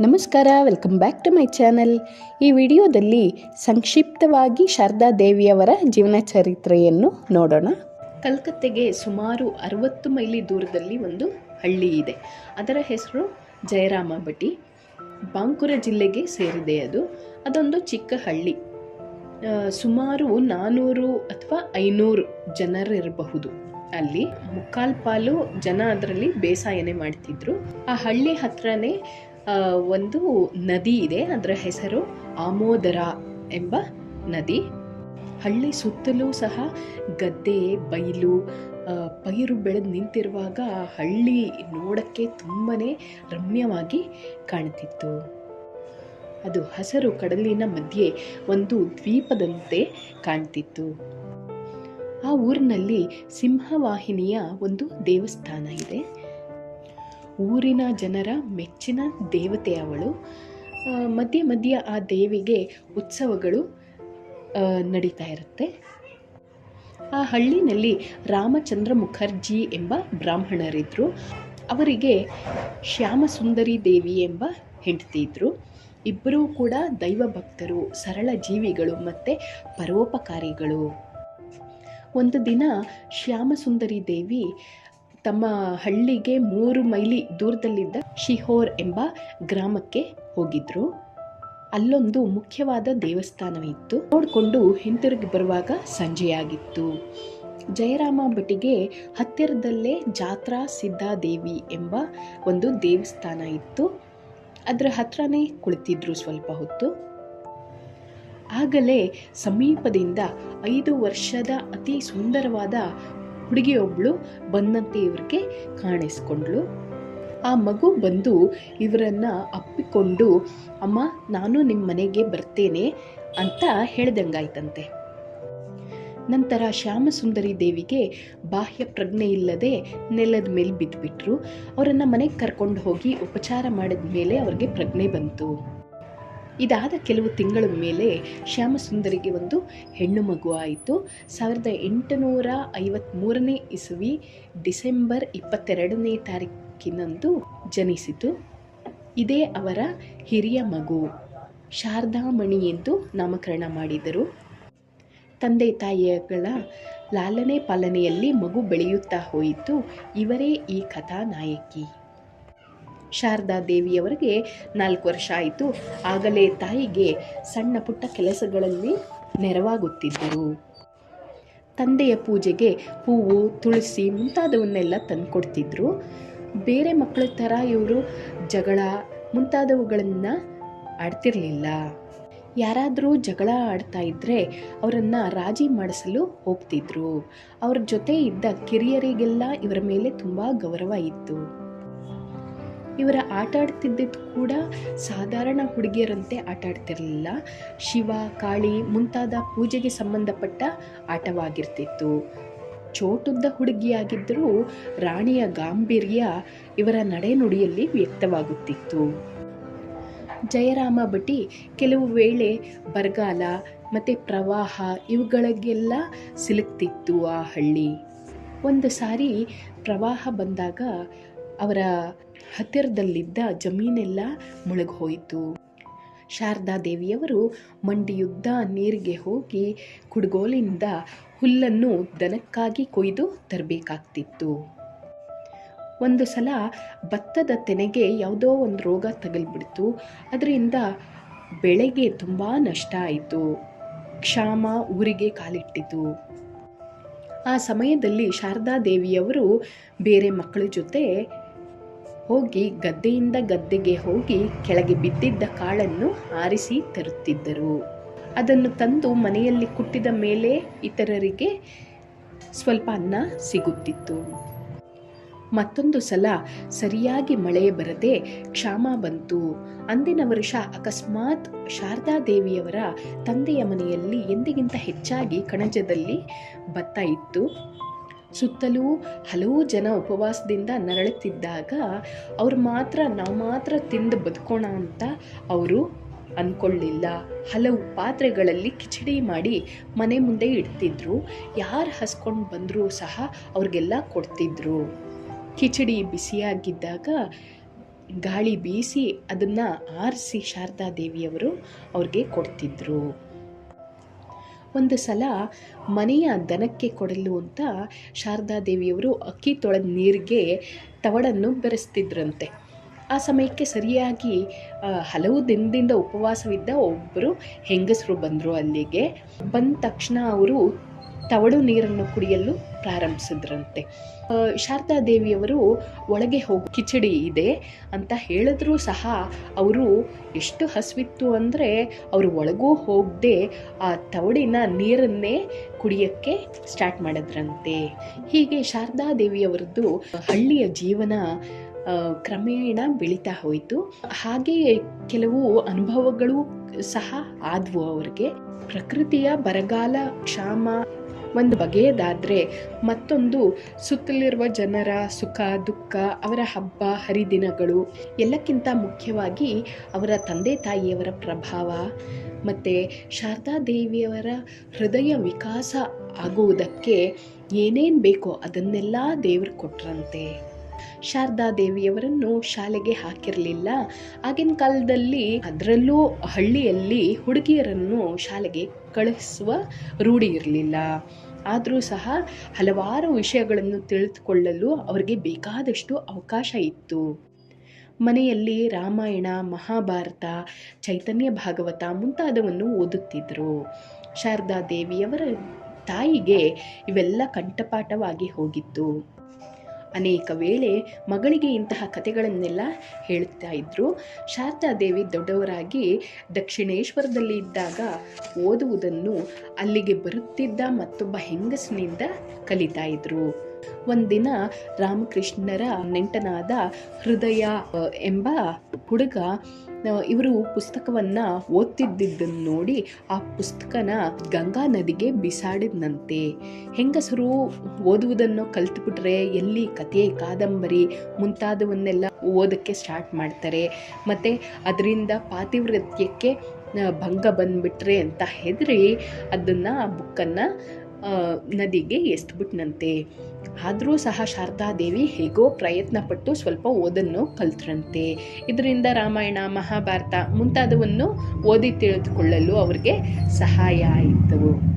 ನಮಸ್ಕಾರ welcome back to my channel ಈ ವಿಡಿಯೋದಲ್ಲಿ ಸಂಕ್ಷಿಪ್ತವಾಗಿ ಶಾರದಾ ದೇವಿಯವರ ಜೀವನ ಚರಿತ್ರೆಯನ್ನು ನೋಡೋಣ. ಕಲ್ಕತ್ತೆಗೆ ಸುಮಾರು ಅರವತ್ತು ಮೈಲಿ ದೂರದಲ್ಲಿ ಒಂದು ಹಳ್ಳಿ ಇದೆ. ಅದರ ಹೆಸರು ಜಯರಾಮ ಭಟಿ ಬಾಂಕುರ ಜಿಲ್ಲೆಗೆ ಸೇರಿದೆ ಅದು. ಅದೊಂದು ಚಿಕ್ಕ ಹಳ್ಳಿ. ಸುಮಾರು ನಾನ್ನೂರು ಅಥವಾ ಐನೂರು ಜನರಿರಬಹುದು. ಅಲ್ಲಿ ಮುಕ್ಕಾಲ್ ಪಾಲು ಜನ ಅದರಲ್ಲಿ ಬೇಸಾಯನೆ ಮಾಡ್ತಿದ್ರು. ಆ ಹಳ್ಳಿ ಹತ್ರನೇ ಒಂದು ನದಿ ಇದೆ. ಅದರ ಹೆಸರು ಆಮೋದರ ಎಂಬ ನದಿ. ಹಳ್ಳಿ ಸುತ್ತಲೂ ಸಹ ಗದ್ದೆ ಬಯಲು ಪೈರು ಬೆಳೆದು ನಿಂತಿರುವಾಗ ಹಳ್ಳಿ ನೋಡಕ್ಕೆ ತುಂಬಾ ರಮ್ಯವಾಗಿ ಕಾಣ್ತಿತ್ತು. ಅದು ಹಸರು ಕಡಲಿನ ಮಧ್ಯೆ ಒಂದು ದ್ವೀಪದಂತೆ ಕಾಣ್ತಿತ್ತು. ಆ ಊರಿನಲ್ಲಿ ಸಿಂಹವಾಹಿನಿಯ ಒಂದು ದೇವಸ್ಥಾನ ಇದೆ. ಊರಿನ ಜನರ ಮೆಚ್ಚಿನ ದೇವತೆ ಅವಳು. ಮಧ್ಯ ಮಧ್ಯೆ ಆ ದೇವಿಗೆ ಉತ್ಸವಗಳು ನಡೀತಾ ಇರುತ್ತೆ. ಆ ಹಳ್ಳಿನಲ್ಲಿ ರಾಮಚಂದ್ರ ಮುಖರ್ಜಿ ಎಂಬ ಬ್ರಾಹ್ಮಣರಿದ್ದರು ಅವರಿಗೆ ಶ್ಯಾಮಸುಂದರಿ ದೇವಿ ಎಂಬ ಹೆಂಡತಿ ಇದ್ದರು ಇಬ್ಬರೂ ಕೂಡ ದೈವ ಭಕ್ತರು, ಸರಳ ಜೀವಿಗಳು ಮತ್ತು ಪರೋಪಕಾರಿಗಳು. ಒಂದು ದಿನ ಶ್ಯಾಮಸುಂದರಿ ದೇವಿ ತಮ್ಮ ಹಳ್ಳಿಗೆ ಮೂರು ಮೈಲಿ ದೂರದಲ್ಲಿದ್ದ ಶಿಹೋರ್ ಎಂಬ ಗ್ರಾಮಕ್ಕೆ ಹೋಗಿದ್ರು. ಅಲ್ಲೊಂದು ಮುಖ್ಯವಾದ ದೇವಸ್ಥಾನವಿತ್ತು ನೋಡಿಕೊಂಡು ಹಿಂತಿರುಗಿ ಬರುವಾಗ ಸಂಜೆಯಾಗಿತ್ತು ಜಯರಾಮ ಭಟಿಗೆ ಹತ್ತಿರದಲ್ಲೇ ಜಾತ್ರಾ ಸಿದ್ಧಾದೇವಿ ಎಂಬ ಒಂದು ದೇವಸ್ಥಾನ ಇತ್ತು. ಅದರ ಹತ್ರನೇ ಕುಳಿತಿದ್ರು ಸ್ವಲ್ಪ ಹೊತ್ತು. ಆಗಲೇ ಸಮೀಪದಿಂದ ಐದು ವರ್ಷದ ಅತಿ ಸುಂದರವಾದ ಹುಡುಗಿಯೊಬ್ಬಳು ಬಂದಂತೆ ಇವ್ರಿಗೆ ಕಾಣಿಸ್ಕೊಂಡ್ಳು. ಆ ಮಗು ಬಂದು ಇವರನ್ನ ಅಪ್ಪಿಕೊಂಡು, ಅಮ್ಮ, ನಾನು ನಿಮ್ಮ ಮನೆಗೆ ಬರ್ತೇನೆ ಅಂತ ಹೇಳ್ದಂಗಾಯ್ತಂತೆ. ನಂತರ ಶ್ಯಾಮಸುಂದರಿ ದೇವಿಗೆ ಬಾಹ್ಯ ಪ್ರಜ್ಞೆ ಇಲ್ಲದೆ ನೆಲದ ಮೇಲೆ ಬಿದ್ದುಬಿಟ್ರು ಅವರನ್ನು ಮನೆಗೆ ಕರ್ಕೊಂಡು ಹೋಗಿ ಉಪಚಾರ ಮಾಡಿದ ಮೇಲೆ ಅವ್ರಿಗೆ ಪ್ರಜ್ಞೆ ಬಂತು. ಇದಾದ ಕೆಲವು ತಿಂಗಳ ಮೇಲೆ ಶ್ಯಾಮಸುಂದರಿಗೆ ಒಂದು ಹೆಣ್ಣು ಮಗು ಆಯಿತು. ಸಾವಿರದ ಎಂಟುನೂರ ಐವತ್ತ್ಮೂರನೇ ಇಸವಿ ಡಿಸೆಂಬರ್ ಇಪ್ಪತ್ತೆರಡನೇ ತಾರೀಕಿನಂದು ಜನಿಸಿತು. ಇದೇ ಅವರ ಹಿರಿಯ ಮಗು ಶಾರದಾಮಣಿ ಎಂದು ನಾಮಕರಣ ಮಾಡಿದರು. ತಂದೆ ತಾಯಿಗಳ ಲಾಲನೆ ಪಾಲನೆಯಲ್ಲಿ ಮಗು ಬೆಳೆಯುತ್ತಾ ಹೋಯಿತು. ಇವರೇ ಈ ಕಥಾನಾಯಕಿ. ಶಾರದಾ ದೇವಿಯವರಿಗೆ ನಾಲ್ಕು ವರ್ಷ ಆಯಿತು. ಆಗಲೇ ತಾಯಿಗೆ ಸಣ್ಣ ಪುಟ್ಟ ಕೆಲಸಗಳಲ್ಲಿ ನೆರವಾಗುತ್ತಿದ್ದರು. ತಂದೆಯ ಪೂಜೆಗೆ ಹೂವು, ತುಳಸಿ ಮುಂತಾದವನ್ನೆಲ್ಲ ತಂದುಕೊಡ್ತಿದ್ರು. ಬೇರೆ ಮಕ್ಕಳ ಥರ ಇವರು ಜಗಳ ಮುಂತಾದವುಗಳನ್ನು ಆಡ್ತಿರಲಿಲ್ಲ. ಯಾರಾದರೂ ಜಗಳ ಆಡ್ತಾ ಇದ್ದರೆ ಅವರನ್ನು ರಾಜಿ ಮಾಡಿಸಲು ಹೋಗ್ತಿದ್ರು. ಅವ್ರ ಜೊತೆ ಇದ್ದ ಕಿರಿಯರಿಗೆಲ್ಲ ಇವರ ಮೇಲೆ ತುಂಬ ಗೌರವ ಇತ್ತು. ಇವರ ಆಟ ಆಡ್ತಿದ್ದದ್ದು ಕೂಡ ಸಾಧಾರಣ ಹುಡುಗಿಯರಂತೆ ಆಟ ಆಡ್ತಿರಲಿಲ್ಲ. ಶಿವ, ಕಾಳಿ ಮುಂತಾದ ಪೂಜೆಗೆ ಸಂಬಂಧಪಟ್ಟ ಆಟವಾಗಿರ್ತಿತ್ತು. ಚೋಟುದ್ದ ಹುಡುಗಿಯಾಗಿದ್ದರೂ ರಾಣಿಯ ಗಾಂಭೀರ್ಯ ಇವರ ನಡೆನುಡಿಯಲ್ಲಿ ವ್ಯಕ್ತವಾಗುತ್ತಿತ್ತು. ಜಯರಾಮ ಭಟಿ ಕೆಲವು ವೇಳೆ ಬರಗಾಲ ಮತ್ತು ಪ್ರವಾಹ ಇವುಗಳಿಗೆಲ್ಲ ಸಿಲುಕ್ತಿತ್ತು ಆ ಹಳ್ಳಿ. ಒಂದು ಸಾರಿ ಪ್ರವಾಹ ಬಂದಾಗ ಅವರ ಹತ್ತಿರದಲ್ಲಿದ್ದ ಜಮೀನೆಲ್ಲ ಮುಳುಗೋಯಿತು ಶಾರದಾ ದೇವಿಯವರು ಮಂಡಿಯುದ್ದ ನೀರಿಗೆ ಹೋಗಿ ಕುಡ್ಗೋಲಿಂದ ಹುಲ್ಲನ್ನು ದನಕ್ಕಾಗಿ ಕೊಯ್ದು ತರಬೇಕಾಗ್ತಿತ್ತು. ಒಂದು ಸಲ ಭತ್ತದ ತೆನೆಗೆ ಯಾವುದೋ ಒಂದು ರೋಗ ತಗಲ್ಬಿಡ್ತು. ಅದರಿಂದ ಬೆಳೆಗೆ ತುಂಬ ನಷ್ಟ ಆಯಿತು. ಕ್ಷಾಮ ಊರಿಗೆ ಕಾಲಿಟ್ಟಿತು. ಆ ಸಮಯದಲ್ಲಿ ಶಾರದಾ ದೇವಿಯವರು ಬೇರೆ ಮಕ್ಕಳ ಜೊತೆ ಹೋಗಿ ಗದ್ದೆಯಿಂದ ಗದ್ದೆಗೆ ಹೋಗಿ ಕೆಳಗೆ ಬಿದ್ದಿದ್ದ ಕಾಳನ್ನು ಆರಿಸಿ ತರುತ್ತಿದ್ದರು. ಅದನ್ನು ತಂದು ಮನೆಯಲ್ಲಿ ಕುಟ್ಟಿದ ಮೇಲೆ ಇತರರಿಗೆ ಸ್ವಲ್ಪ ಅನ್ನ ಸಿಗುತ್ತಿತ್ತು. ಮತ್ತೊಂದು ಸಲ ಸರಿಯಾಗಿ ಮಳೆ ಬರದೆ ಕ್ಷಾಮ ಬಂತು. ಅಂದಿನ ವರ್ಷ ಅಕಸ್ಮಾತ್ ಶಾರದಾದೇವಿಯವರ ತಂದೆಯ ಮನೆಯಲ್ಲಿ ಎಂದಿಗಿಂತ ಹೆಚ್ಚಾಗಿ ಕಣಜದಲ್ಲಿ ಭತ್ತ ಇತ್ತು. ಸುತ್ತಲೂ ಹಲವು ಜನ ಉಪವಾಸದಿಂದ ನರಳುತ್ತಿದ್ದಾಗ ಅವ್ರು ಮಾತ್ರ, ನಾವು ಮಾತ್ರ ತಿಂದು ಬದುಕೋಣ ಅಂತ ಅವರು ಅಂದ್ಕೊಳ್ಳಿಲ್ಲ ಹಲವು ಪಾತ್ರೆಗಳಲ್ಲಿ ಕಿಚಡಿ ಮಾಡಿ ಮನೆ ಮುಂದೆ ಇಡ್ತಿದ್ರು. ಯಾರು ಹಸ್ಕೊಂಡು ಬಂದರೂ ಸಹ ಅವ್ರಿಗೆಲ್ಲ ಕೊಡ್ತಿದ್ರು. ಕಿಚಡಿ ಬಿಸಿಯಾಗಿದ್ದಾಗ ಗಾಳಿ ಬೀಸಿ ಅದನ್ನು ಆರಿಸಿ ಶಾರದಾ ದೇವಿಯವರು ಅವ್ರಿಗೆ ಕೊಡ್ತಿದ್ರು. ಒಂದು ಸಲ ಮನೆಯ ದನಕ್ಕೆ ಕೊಡಲು ಅಂತ ಶಾರದಾದೇವಿಯವರು ಅಕ್ಕಿ ತೊಳೆದ ನೀರಿಗೆ ತವಡನ್ನು ಬೆರೆಸ್ತಿದ್ರಂತೆ. ಆ ಸಮಯಕ್ಕೆ ಸರಿಯಾಗಿ ಹಲವು ದಿನದಿಂದ ಉಪವಾಸವಿದ್ದ ಒಬ್ಬರು ಹೆಂಗಸರು ಬಂದರು ಅಲ್ಲಿಗೆ. ಬಂದ ತಕ್ಷಣ ಅವರು ತವಡು ನೀರನ್ನು ಕುಡಿಯಲು ಪ್ರಾರಂಭಿಸಿದ್ರಂತೆ. ಶಾರದಾ ದೇವಿಯವರು ಒಳಗೆ ಹೋಗಿ, ಕಿಚಡಿ ಇದೆ ಅಂತ ಹೇಳಿದ್ರೂ ಸಹ ಅವರು ಎಷ್ಟು ಹಸಿವಿತ್ತು ಅಂದರೆ ಅವರು ಒಳಗೂ ಹೋಗದೆ ಆ ತವಡಿನ ನೀರನ್ನೇ ಕುಡಿಯೋಕ್ಕೆ ಸ್ಟಾರ್ಟ್ ಮಾಡಿದ್ರಂತೆ. ಹೀಗೆ ಶಾರದಾ ದೇವಿಯವರದ್ದು ಹಳ್ಳಿಯ ಜೀವನ ಕ್ರಮೇಣ ಬೆಳೀತಾ ಹೋಯಿತು. ಹಾಗೆಯೇ ಕೆಲವು ಅನುಭವಗಳು ಸಹ ಆದವು ಅವ್ರಿಗೆ. ಪ್ರಕೃತಿಯ ಬರಗಾಲ, ಕ್ಷಾಮ ಒಂದು ಬಗೆಯದಾದರೆ ಮತ್ತೊಂದು ಸುತ್ತಲಿರುವ ಜನರ ಸುಖ, ದುಃಖ, ಅವರ ಹಬ್ಬ, ಹರಿದಿನಗಳು ಎಲ್ಲಕ್ಕಿಂತ ಮುಖ್ಯವಾಗಿ ಅವರ ತಂದೆ ತಾಯಿಯವರ ಪ್ರಭಾವ ಮತ್ತು ಶಾರದಾದೇವಿಯವರ ಹೃದಯ ವಿಕಾಸ ಆಗುವುದಕ್ಕೆ ಏನೇನು ಬೇಕೋ ಅದನ್ನೆಲ್ಲ ದೇವರು ಕೊಟ್ರಂತೆ. ಶಾರದಾ ದೇವಿಯವರನ್ನು ಶಾಲೆಗೆ ಹಾಕಿರಲಿಲ್ಲ. ಆಗಿನ ಕಾಲದಲ್ಲಿ ಅದರಲ್ಲೂ ಹಳ್ಳಿಯಲ್ಲಿ ಹುಡುಗಿಯರನ್ನು ಶಾಲೆಗೆ ಕಳಿಸುವ ರೂಢಿ ಇರಲಿಲ್ಲ. ಆದರೂ ಸಹ ಹಲವಾರು ವಿಷಯಗಳನ್ನು ತಿಳಿದುಕೊಳ್ಳಲು ಅವರಿಗೆ ಬೇಕಾದಷ್ಟು ಅವಕಾಶ ಇತ್ತು. ಮನೆಯಲ್ಲಿ ರಾಮಾಯಣ, ಮಹಾಭಾರತ, ಚೈತನ್ಯ ಭಾಗವತ ಮುಂತಾದವನ್ನು ಓದುತ್ತಿದ್ದರು ಶಾರದಾ ದೇವಿಯವರ ತಾಯಿಗೆ ಇವೆಲ್ಲ ಕಂಠಪಾಠವಾಗಿ ಹೋಗಿತ್ತು. ಅನೇಕ ವೇಳೆ ಮಗಳಿಗೆ ಇಂತಹ ಕಥೆಗಳನ್ನೆಲ್ಲ ಹೇಳ್ತಾ ಇದ್ರು. ಶಾರದಾ ದೇವಿ ದೊಡ್ಡವರಾಗಿ ದಕ್ಷಿಣೇಶ್ವರದಲ್ಲಿ ಇದ್ದಾಗ ಓದುವುದನ್ನು ಅಲ್ಲಿಗೆ ಬರುತ್ತಿದ್ದ ಮತ್ತೊಬ್ಬ ಹೆಂಗಸಿನಿಂದ ಕಲಿತಾ ಇದ್ರು. ಒಂದಿನ ರಾಮಕೃಷ್ಣರ ನೆಂಟನಾದ ಹೃದಯ ಎಂಬ ಹುಡುಗ ಇವರು ಪುಸ್ತಕವನ್ನು ಓದ್ತಿದ್ದಿದ್ದನ್ನು ನೋಡಿ ಆ ಪುಸ್ತಕನ ಗಂಗಾ ನದಿಗೆ ಬಿಸಾಡಿದನಂತೆ. ಹೆಂಗಸರು ಓದುವುದನ್ನು ಕಲ್ತುಬಿಟ್ರೆ ಎಲ್ಲಿ ಕತೆ ಕಾದಂಬರಿ ಮುಂತಾದವನ್ನೆಲ್ಲ ಓದೋಕ್ಕೆ ಸ್ಟಾರ್ಟ್ ಮಾಡ್ತಾರೆ. ಮತ್ತು ಅದರಿಂದ ಪಾತಿವ್ರತ್ಯಕ್ಕೆ ಭಂಗ ಬಂದ್ಬಿಟ್ರೆ ಅಂತ ಹೆದರಿ ಅದನ್ನು ಆ ಬುಕ್ಕನ್ನು ನದಿಗೆ ಎಸ್ಬಿಟ್ನಂತೆ ಆದರೂ ಸಹ ಶಾರದಾದೇವಿ ಹೇಗೋ ಪ್ರಯತ್ನ ಪಟ್ಟು ಸ್ವಲ್ಪ ಓದನ್ನು ಕಲ್ತ್ರಂತೆ. ಇದರಿಂದ ರಾಮಾಯಣ, ಮಹಾಭಾರತ ಮುಂತಾದವನ್ನು ಓದಿ ತಿಳಿದುಕೊಳ್ಳಲು ಅವರಿಗೆ ಸಹಾಯ ಆಯಿತು.